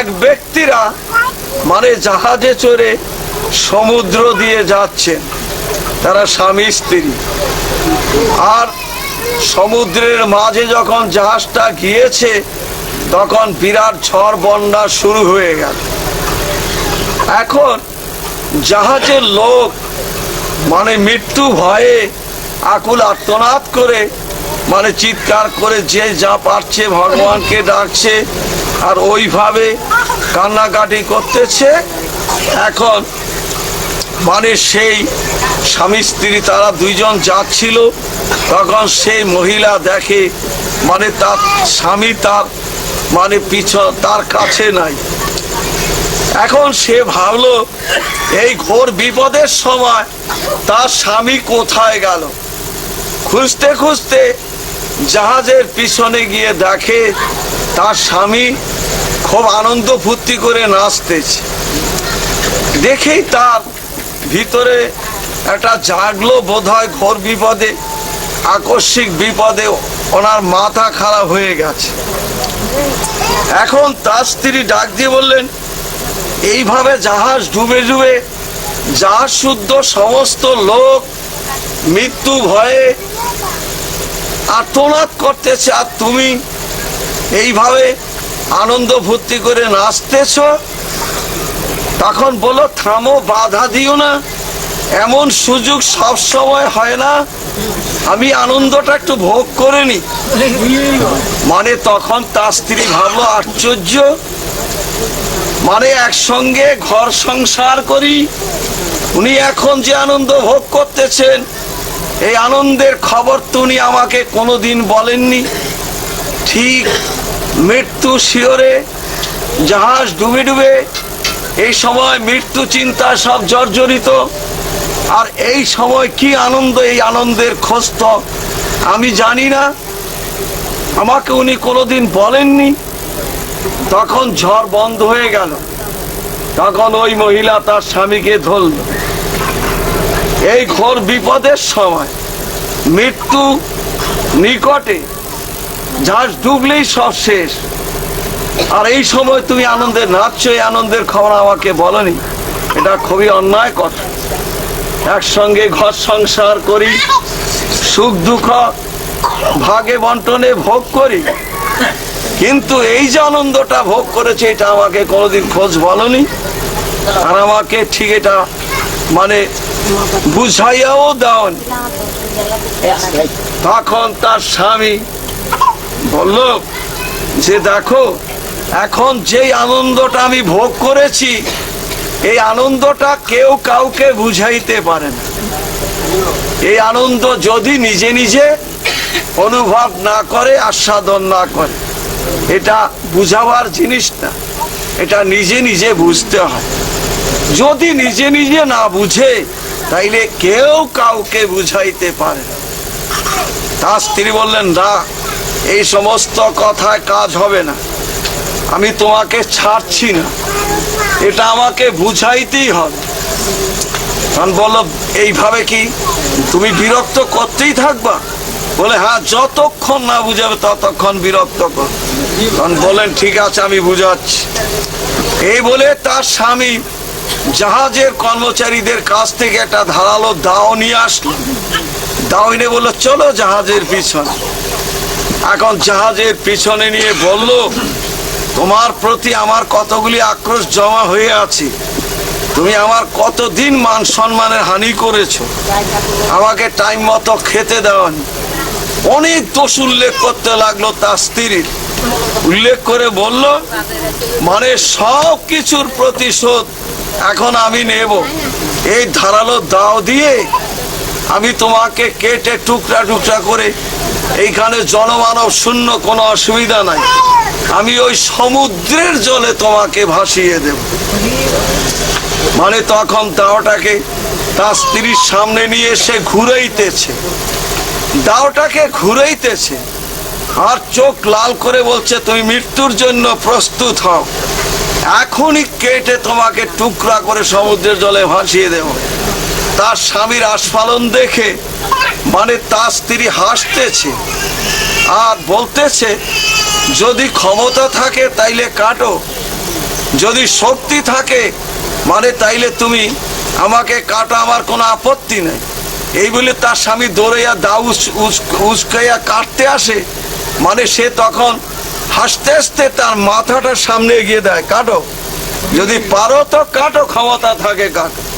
এক ব্যক্তিরা মানে জাহাজে চড়ে সমুদ্র দিয়ে যাচ্ছেন তারা স্বামী, স্ত্রী। আর সমুদ্রের মাঝে যখন জাহাজটা গিয়েছে, তখন বিরাট ঝড় বন্যা শুরু হয়ে গেল। এখন জাহাজের লোক মানে মৃত্যু ভয়ে আকুল আত্মনাদ করে মানে চিৎকার করে যে যা পারছে ভগবানকে ডাকছে আর ওইভাবে কান্নাকাটি করতেছে। এখন মানে সেই স্বামী স্ত্রী তারা দুইজন যাচ্ছিল, তখন সেই মহিলা দেখে মানে তার স্বামী তার মানে পিছন তার কাছে নাই। এখন সে ভাবলো, এই ঘোর বিপদের সময় তার স্বামী কোথায় গেল? খুঁজতে খুঁজতে জাহাজের পিছনে গিয়ে দেখে তার স্বামী খুব আনন্দ ফুর্তি করে নাচতেছে। দেখেই তার ভিতরে একটা জাগলো বোধ হয় ঘোর বিপদে, আকস্মিক বিপদে ওনার মাথা খারাপ হয়ে গেছে। এখন তার স্ত্রী ডাক দিয়ে বললেন, এইভাবে জাহাজ ডুবে ডুবে জাহাজ শুদ্ধ সমস্ত লোক মৃত্যু ভয়ে আর্তনাদ করতেছে, আর তুমি এইভাবে আনন্দ ভর্তি করে নাচতেছ? তখন বলো, থামো, বাধা দিও না। এমন সুযোগ সব সময় হয় না। আমি আনন্দটা একটু ভোগ করে নি। মানে তখন তার স্ত্রী ভাবলো, আশ্চর্য। মানে একসঙ্গে ঘর সংসার করি। উনি এখন যে আনন্দ ভোগ করতেছেন, এই আনন্দের খবর তো উনি আমাকে কোনোদিন বলেননি। ঠিক মৃত্যু শিওরে, জাহাজ ডুবে ডুবে, এই সময় মৃত্যু চিন্তা সব জর্জরিত। আর এই সময় কি আনন্দ, এই আনন্দের খোঁজ তো আমি জানি না। আমাকে উনি কোনোদিন বলেননি। তখন ঝড় বন্ধ হয়ে গেল। তখন ওই মহিলা তার স্বামীকে ধরল। এই ঘোর বিপদের সময় মৃত্যু নিকটে জাহাজ ডুবলেই সব শেষ। আর এই সময় তুমি আনন্দে নাচছো, এই আনন্দের খবর আমাকে বলনি। এটা খুবই অন্যায় কথা। একসঙ্গে ঘর সংসার করি, সুখ দুঃখ ভাগে বন্টনে ভোগ করি। কিন্তু এই যে আনন্দটা ভোগ করেছে, এটা আমাকে কোনোদিন খোঁজ বলনি। আর আমাকে ঠিক এটা মানে বুঝাইয়াও দাওনি। তখন তার স্বামী বলল যে দেখো, এখন যেই আনন্দটা আমি ভোগ করেছি, এই আনন্দটা কেউ কাউকে বুঝাইতে পারে না। এই আনন্দ যদি নিজে নিজে অনুভব না করে, আস্বাদন না করে, এটা বুঝাবার জিনিস না। এটা নিজে নিজে বুঝতে হয়। যদি নিজে নিজে না বুঝে, তাইলে কেউ কাউকে বুঝাইতে পারে না। তার স্ত্রী বললেন, না এই সমস্ত কথায় কাজ হবে না। আমি তোমাকে ছাড়ছি না। এটা আমাকে বুঝাইতেই হবে। কারণ বলল, এইভাবে কি তুমি বিরক্ত করতেই থাকবা? বলে হ্যাঁ যতক্ষণ না বুঝাবে ততক্ষণ বিরক্ত কর। বলেন ঠিক আছে, আমি বুঝাচ্ছি। এই বলে তার স্বামী জাহাজের কর্মচারীদের কাছ থেকে একটা ধারালো দাও নিয়ে আসলো। দাও এনে বলল, চলো জাহাজের পিছনে। এখন জাহাজের পিছনে নিয়ে বলল, তোমার প্রতি আমার কতগুলি আক্রোশ জমা হয়ে আছে। তুমি আমার কতদিন মান সম্মানের হানি করেছ। আমাকে টাইম মতো খেতে দেওয়ানি অনেক দোষ উল্লেখ করতে লাগল তার স্ত্রীর। উল্লেখ করে বলল মানে সব কিছুর প্রতিশোধ এখন আমি নেব। এই ধারালো দাও দিয়ে আমি তোমাকে কেটে টুকরা টুকরা করে এইখানে জনমানব শূন্য, কোনো অসুবিধা নাই। আমি ওই সমুদ্রের জলে তোমাকে ভাসিয়ে দেব। মানে তখন দাওটাকে তার স্ত্রীর সামনে নিয়ে এসে ঘুরাইতেছে। দাওটাকে ঘুরাইতেছে। আর চোখ লাল করে বলছে, তুমি মৃত্যুর জন্য প্রস্তুত হও। এখনই কেটে তোমাকে টুকরা করে সমুদ্রের জলে ভাসিয়ে দেব। তার স্বামীর আস্ফালন দেখে মানে তার স্ত্রী হাসতেছে আর বলতেছে, যদি ক্ষমতা থাকে তাইলে কাটো, যদি শক্তি থাকে মানে তাইলে তুমি আমাকে কাটা, আমার কোনো আপত্তি নেই। এই বলে তার স্বামী দৌড়াইয়া দাউ উস- উস- উস্কাইয়া কাটতে আসে মানে সে তখন হাসতে হাসতে তার মাথাটার সামনে এগিয়ে দেয়, কাটো। যদি পারো তো কাটো, ক্ষমতা থাকে কাটো।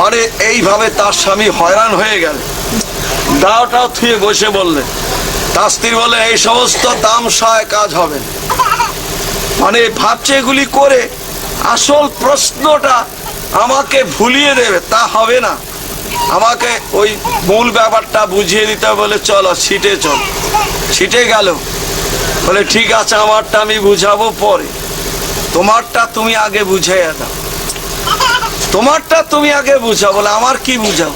মানে এইভাবে তার স্বামী হয়রান হয়ে গেল। দাওটাও থুয়ে বসে বললে তার বলে এই সমস্ত তামসায় কাজ হবে মানে ভাবছে এগুলি করে আসল প্রশ্নটা আমাকে ভুলিয়ে দেবে, তা হবে না। আমাকে ওই মূল ব্যাপারটা বুঝিয়ে দিতে বলে, চলো, ছিটে চল। ছিটে গেল। বলে, ঠিক আছে, আমারটা আমি বুঝাবো পরে। তোমারটা তুমি আগে বুঝাইয়া দাও। তোমারটা তুমি আগে বুঝাও, বলে আমার কি বুঝাও?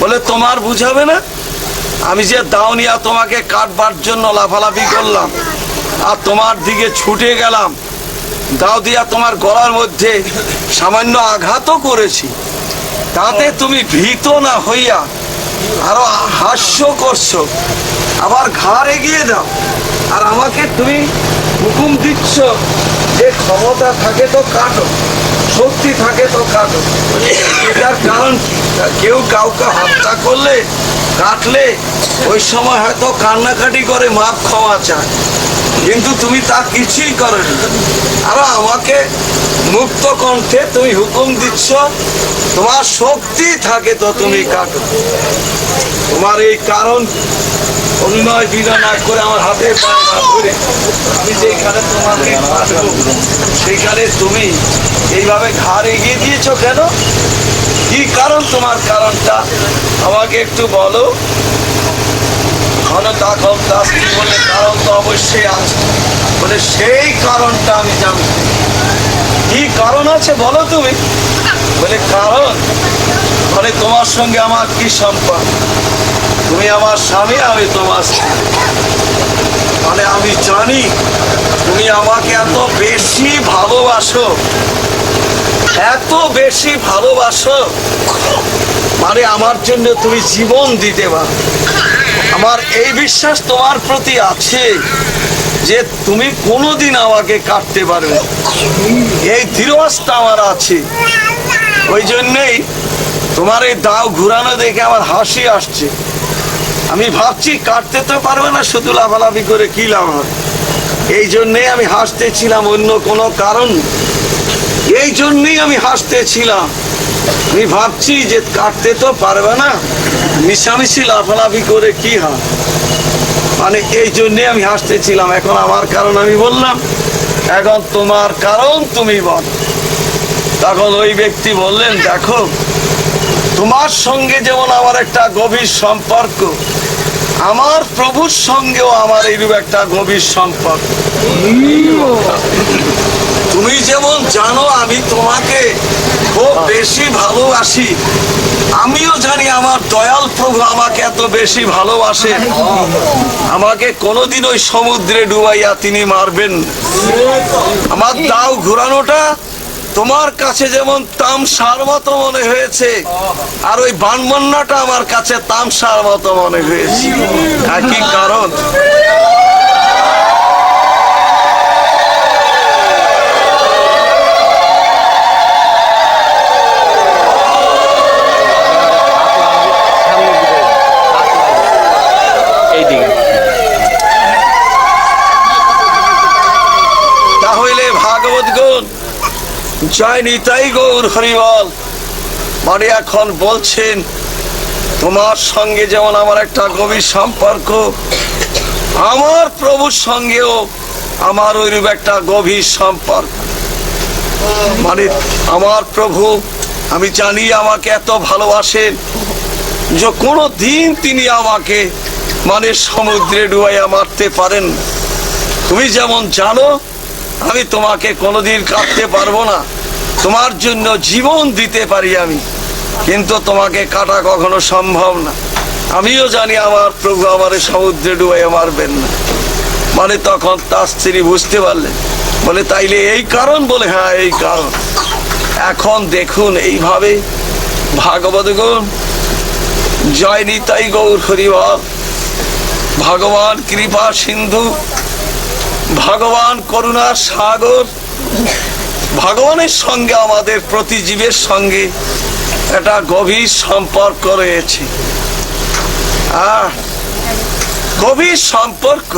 বলে তোমার বুঝাবে না? আমি যে দাওনিয়া তোমাকে কাটবার জন্য লাফালাফি করলাম, আর তোমার দিকে ছুটে গেলাম, দাও দিয়া তোমার গলার মধ্যে সামান্য আঘাতও করেছি। তাতে তুমি ভীত না হইয়া আরও হাস্য করছ। আবার ঘাড় এগিয়ে দাও, আর আমাকে তুমি হুকুম দিচ্ছ, যে ক্ষমতা থাকে তো কাটো। শক্তি থাকে তো কাটো এটার কারণ কি? কেউ কাউকে হত্যা করলে, কাটলে, ওই সময় হয়তো কান্নাকাটি করে মাপ ক্ষমা চায়। কিন্তু তুমি তা কিছুই করনি। আর আমাকে মুক্ত কণ্ঠে তুমি হুকুম দিচ্ছ, তোমার শক্তি থাকে তো তুমি কাটো। তোমার এই কারণ অভিনয় বিনয় না করে আমার হাতে পায়ে না করে আমি যেখানে তোমাকে সেখানে তুমি এইভাবে ঘাড় এগিয়ে দিয়েছ কেন? কি কারণ তোমার কারণটা? আমাকে একটু বলো। বলে কারণ তো অবশ্যই আছে। বলে সেই কারণটা আমি জানতে কি কারণ আছে বলো তুমি? বলে কারণ মানে তোমার সঙ্গে আমার কি সম্পর্ক? তুমি আমার স্বামী, আমি তোমার। মানে আমি জানি তুমি আমাকে এত বেশি ভালোবাসো। এত বেশি ভালোবাসো। মানে আমার জন্য তুমি জীবন দিতে পারো। আমার এই বিশ্বাস তোমার প্রতি আছে যে তুমি কোনোদিন আমাকে কাটতে পারবে। এই দৃঢ়স্থা আমার আছে। ওই জন্যেই তোমার এই দাও ঘুরানো দেখে আমার হাসি আসছে। আমি ভাবছি কাটতে তো পারবে না শুধু লাফালাফি করে কি লাভ হবে এই জন্যেই আমি হাসতেছিলাম অন্য কোনো কারণ। এই জন্যই আমি হাসতেছিলাম। আমি ভাবছি যে কাটতে তো পারবে না। মিশামিশি লাফালাফি করে কি হয়? মানে এই জন্যে আমি হাসতেছিলাম। এখন আমার কারণ আমি বললাম। এখন তোমার কারণ তুমি বল। তখন ওই ব্যক্তি বললেন, দেখো তোমার সঙ্গে যেমন আমার একটা গভীর সম্পর্ক, আমার প্রভুর সঙ্গেও আমার এইরূপ একটা গভীর সম্পর্ক। তুমি যেমন জানো আমি তোমাকে খুব বেশি ভালোবাসি, আমিও জানি আমার দয়াল প্রভু আমাকে এত বেশি ভালোবাসে। আমাকে কোনোদিন ওই সমুদ্রে ডুবাইয়া তিনি মারবেন আমার দাও ঘোরানোটা তোমার কাছে যেমন তামসার মতো মনে হয়েছে, আর ওই বানবন্যাটা আমার কাছে তামসার মতো মনে হয়েছে। একই কারণ? জয় নিতাই গৌর হরিবল মানে এখন বলছেন, তোমার সঙ্গে যেমন আমার একটা গভীর সম্পর্ক, আমার প্রভুর সঙ্গেও আমার ওইরূপ একটা গভীর সম্পর্ক। মানে আমার প্রভু, আমি জানি আমাকে এত ভালোবাসেন যে কোনো দিন তিনি আমাকে মানে সমুদ্রে ডুবাইয়া মারতে পারেন তুমি যেমন জানো, আমি তোমাকে কোনোদিন কাটতে পারব না। তোমার জন্য জীবন দিতে পারি আমি, কিন্তু তোমাকে কাটা কখনো সম্ভব না। আমিও জানি আমার প্রভু আমার সমুদ্রে ডুবাইয়া মারবেন না। মানে তখন তার স্ত্রী বুঝতে পারলেন বলে, তাইলে এই কারণ? বলে হ্যাঁ এই কারণ। এখন দেখুন এইভাবে ভাগবত গুণ জয় নিতাই গৌর হরিবল, ভগবান কৃপা সিন্ধু, ভগবান করুণার সাগর ভগবানের সঙ্গে, আমাদের প্রতিজীবের সঙ্গে একটা গভীর সম্পর্ক রয়েছে। আর গভীর সম্পর্ক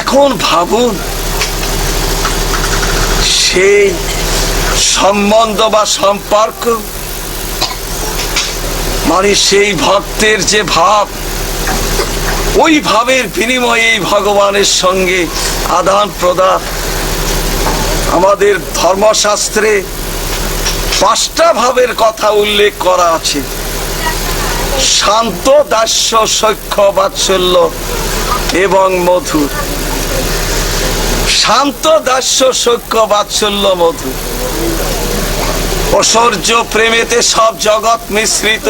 এখন ভাবুন, সেই সম্বন্ধ বা সম্পর্ক মানে সেই ভক্তের যে ভাব ওই ভাবের বিনিময়ে ভগবানের সঙ্গে আদান প্রদান। আমাদের ধর্মশাস্ত্রে পাঁচটা ভাবের কথা উল্লেখ করা আছে। শান্ত, দাস্য সখ্য বাৎসল্য এবং মধুর। শান্ত, দাস্য সখ্য বাৎসল্য, মধুর। ঐশ্বর্য প্রেমেতে সব জগৎ মিশ্রিত।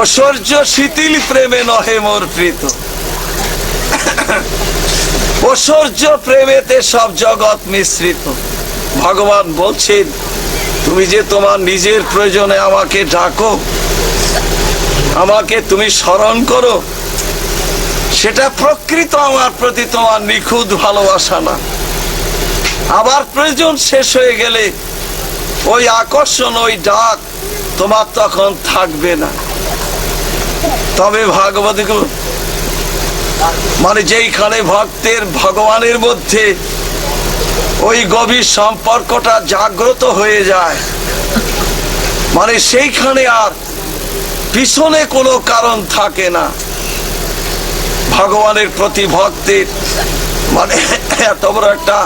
ঐশ্বর্য শিথিল প্রেমে নহে মোর প্রীত। ঐশ্বর্য প্রেমেতে সব জগৎ মিশ্রিত। ভগবান বলছেন, তুমি যে তোমার নিজের প্রয়োজনে আমাকে ডাকো, আমাকে তুমি স্মরণ করো, সেটা প্রকৃত আমার প্রতি তোমার নিখুঁত ভালোবাসা না। আবার প্রয়োজন শেষ হয়ে গেলে ওই আকর্ষণ, ওই ডাক তোমার তখন থাকবে না। তবে ভাগবত মানে যেইখানে ভক্তের ভগবানের মধ্যে ওই গভীর সম্পর্কটা জাগ্রত হয়ে যায় মানে সেইখানে আর পিছনে কোনো কারণ থাকে না। ভগবানের প্রতি ভক্তের মানে এত বড় একটা